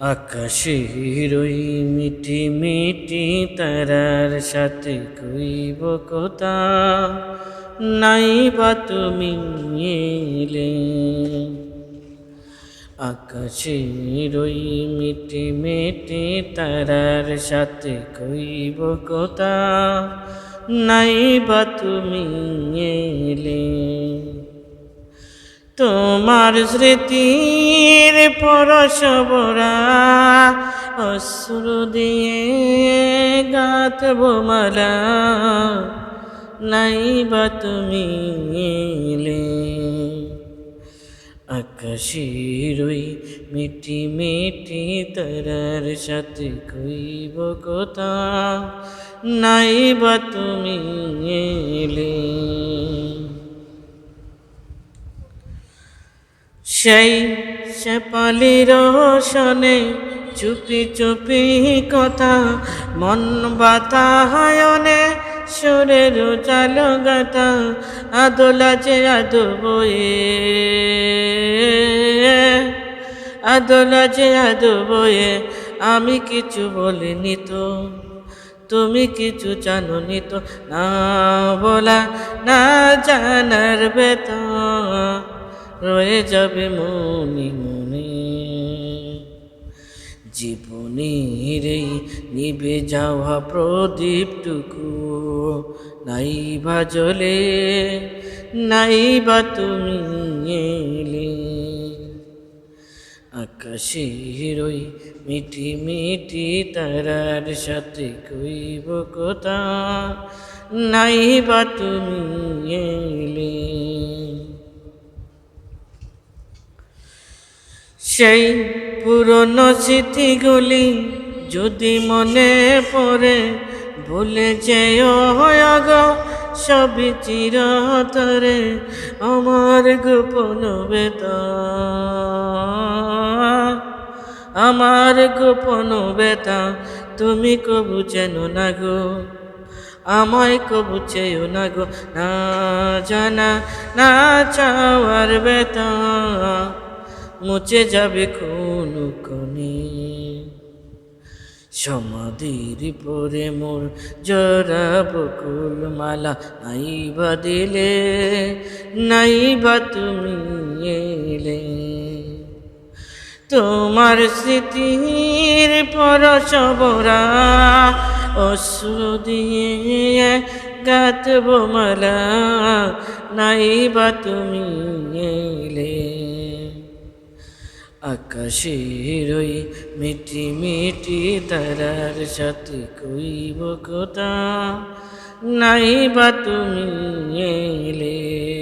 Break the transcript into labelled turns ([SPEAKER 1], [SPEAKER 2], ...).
[SPEAKER 1] আকাশের ওই মিটি মিটি তারার সাথে কইব কথা। নাই বা তুমি এলে আকাশের ওই মিটি মিটি তারার সাথে কইব কথা। নাই বা তুমি এলে তোমার স্মৃতির পরশবরা অশ্রু দিয়ে গাঁথব মালা। নাই বা তুমি আকাশের ওই মিটি মিটি তারার সাথে কইব কথা। নাই বা তুমি এলে সেই সেপালির শনে চুপি চুপি কথা, মন বাতায়নে সুরের চাল গাতা আদোলা যে আদো বয়ে, আদোলা যে আদো বয়ে, আমি কিছু বলিনি তো, তুমি কিছু জানো নি তো, না বলা, না জানার বেতন। রয়ে যাবে মনে মনে। জীবনের নিবে যাওয়া প্রদীপটুকু নাই বা জলে নাই বা তুমি এলে। আকাশের ওই মিটি মিটি তারার সাথে কইব কথা নাই বা তুমি সেই পুরনো স্মৃতিগুলি যদি মনে পড়ে, ভুলে যেও গো সবই চিরতরে আমার গোপন বেতা আমার গোপন বেতা, তুমি কবু যেন না গো, আমায় কবু চেয়েও না গো, না জানা, না চাওয়ার বেতা। মুছে যাবে কোন কোনে সমাধির পরে মোর জরা বকুল মালা নাই বা দিলে নাই বা তুমি এলে। তোমার স্মৃতির পরশবরা অশ্রু দিয়ে গাতব মালা নাই বা তুমি এলে। আকাশের ওই মিটি মিটি তারার সাথে কইব কথা। নাই বা তুমি এলে